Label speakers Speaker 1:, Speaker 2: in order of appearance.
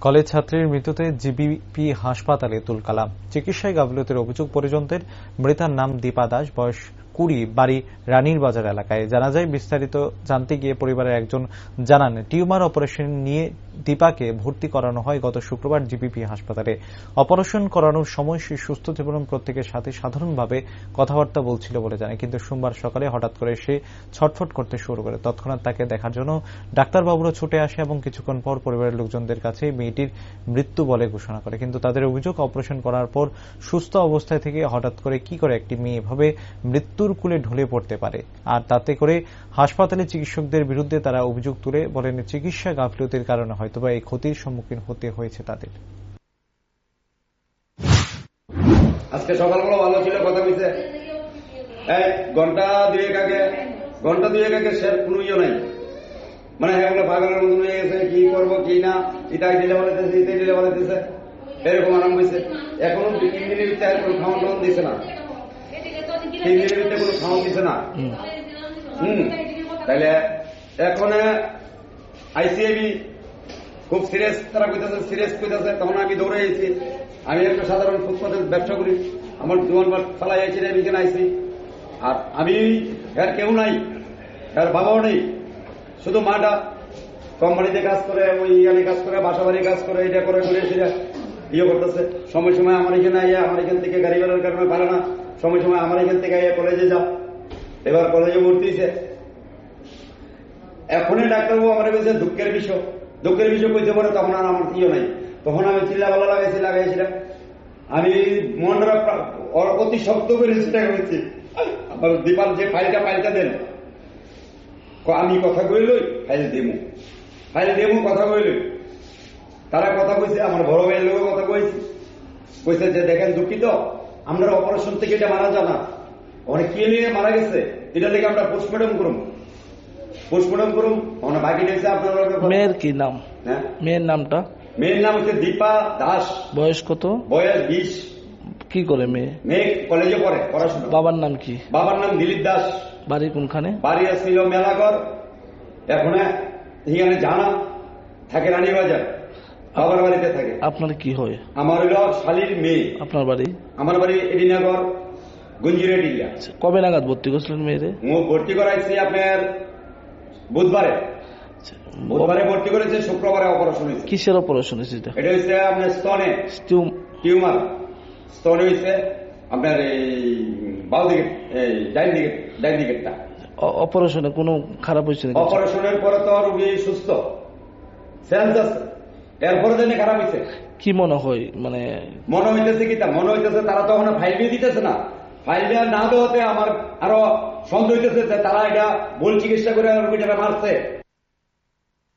Speaker 1: College ছাত্রীর মৃত্যুতে GBP হাসপাতালে তুলকালাম। চিকিৎসায় গাফিলতির অভিযোগ পরিজনদের। মৃতার নাম দীপা দাস, বয়স কুড়ি বাড়ি রানীর বাজার এলাকায়। জানা যায়, বিস্তারিত জানতে গিয়ে পরিবারের একজন জানান, টিউমার অপারেশন নিয়ে দীপাকে ভর্তি করানো হয় গত শুক্রবার জিবিপি হাসপাতালে। অপারেশন করানোর সময় সে সুস্থ এবং প্রত্যেকের সাথে সাধারণভাবে কথাবার্তা বলছিল বলে জানে কিন্তু সোমবার সকালে হঠাৎ করে সে ছটফট করতে শুরু করে। তৎক্ষণাৎ তাকে দেখার জন্য ডাক্তারবাবুরা ছুটে আসে এবং কিছুক্ষণ পর পরিবারের লোকজনদের কাছে মেয়েটির মৃত্যু বলে ঘোষণা করে। কিন্তু তাদের অভিযোগ, অপারেশন করার পর সুস্থ অবস্থায় থেকে হঠাৎ করে কি করে একটি মেয়ে? এভাবে মৃত্যুর কুলে ঢলে পড়তে পারে। আর তাতে করে হাসপাতালে চিকিৎসকদের বিরুদ্ধে তারা অভিযোগ তুলে বলেন, চিকিৎসা গাফিলতির কারণে হয়তোবা এই ক্ষতির সম্মুখীন হতে হয়েছে তাদের।
Speaker 2: আজকে সকালবেলা ভালো ছিল, কথা এই, ঘণ্টা দুয়েক আগে, ঘণ্টা দুয়েক আগে সে কোনো ইয়ে নাই। মানে বলে পাগলের মতন হয়ে গেছে, কি করব, কি না, ইটাই দিলে বলেছে ইটাই দিলে বলেছে এরকম আরাম হয়েছে এখনও তিন দিনের ভিতরে কোনো খাওয়ান টাওয়ান দিছে না। দিনের ভিতরে কোনো খাওয়ান দিছে না। হুম। তাইলে এখন আইসিআইবি খুব সিরিয়াস তারা কইতাছে সিরিয়াস কইতাছে তখন আমি দৌড়ে আইছি। আমি একটা সাধারণ ফুটপাতে ব্যবসা করি। আমার দোকান বার ফালাই আইছি আমি এখানে আইছি। আর আমি এর কেউ নাই এর বাবাও নেই। শুধু মাটা। কোম্পানিতে কাজ করে ওই ইয়ানে কাজ করে বাসা বাড়ি কাজ করে এটা করে করে সেটা ইয়ে করতেছে। সময় সময় আমার এখানে আইয়া আমার এখান থেকে গাড়ি বেরোর কারণে পারে না। সময় সময় আমার এখান থেকে কলেজে যাও। এবার কলেজে ভর্তি হয়েছে এখনই ডাক্তারবাবু আমার বলছে, দুঃখের বিষয়। দুঃখের বিষয় কইতে পারে, তখন আর আমার ইয়ে নাই। তখন আমি চিল্লা ভালো লাগাইছি, লাগাইছিলাম। আমি মনটা অতি শক্ত করে সেটা করেছি। আমার দীপাল যে ফাইলটা ফাইলটা দেন। আমি কথা কই লই, ফাইল দেবো। ফাইল দেবো, কথা কইলই তারা কথা কইছে, আমার বড় ভাইয়ের লোক কথা কইছে। কইছে যে, দেখেন দুঃখিত আমরা অপারেশন থেকে এটা মারা যাবে। না অনেক কে নিয়ে মারা গেছে। এটা থেকে আমরা পোস্টমর্টম করুম। পোস্টমর্টম করুম। অনেক বাকি রয়েছে আপনারা
Speaker 3: মেয়ের কি নাম?
Speaker 2: হ্যাঁ?
Speaker 3: মেয়ের নামটা?
Speaker 2: মেয়ের নাম হচ্ছে দীপা দাস।
Speaker 3: বয়স কত?
Speaker 2: বয়স বিশ।
Speaker 3: কি করে মেয়ে?
Speaker 2: মেয়ে কলেজে পড়ে পড়াশোনা।
Speaker 3: বাবার নাম কি?
Speaker 2: বাবার নাম দিলীপ দাস।
Speaker 3: বাড়ি কোনখানে?
Speaker 2: বাড়ি আসছিল মেলাঘর। এখন এখানে জানা। থাকে রানীবাজার। বাবার বাড়িতে থাকে।
Speaker 3: আপনার কি হয়?
Speaker 2: আমার হইল শালির মেয়ে।
Speaker 3: আপনার বাড়ি?
Speaker 2: আমার বাড়ি এডিনগর গুঞ্জিরেডিয়া
Speaker 3: আচ্ছা, কবে নাগাদ ভর্তি করছিলেন মেয়েরে?
Speaker 2: ভর্তি করাইছি আপনার বুধবারে।
Speaker 3: আচ্ছা,
Speaker 2: বুধবারে ভর্তি করেছে শুক্রবারে অপারেশন হয়েছে।
Speaker 3: কিসের অপারেশন হয়েছে এটা?
Speaker 2: এটা হচ্ছে আপনার স্তনে।
Speaker 3: টিউম-
Speaker 2: টিউমার। স্তনে হয়েছে আপনার এই বাউ দিকে এই ডাইন দিকে ডাইন দিকেরটা।
Speaker 3: অপারেশনে কোনো খারাপ হয়েছে
Speaker 2: অপারেশনের পরে তো রোগী সুস্থ। সেন্স আছে। এরপরে জানি খারাপ হয়েছে
Speaker 3: কি মনে হয় মানে?
Speaker 2: মনে হইতেছে কি তা? মনে হইতেছে তারা তো ওখানে ফাইল দিয়ে দিতেছে না। ফাইল দেওয়া না দেওয়াতে আমার আরও সন্দেহ হইতেছে যে তারা এটা ভুল চিকিৎসা করে রোগীটাকে মারছে।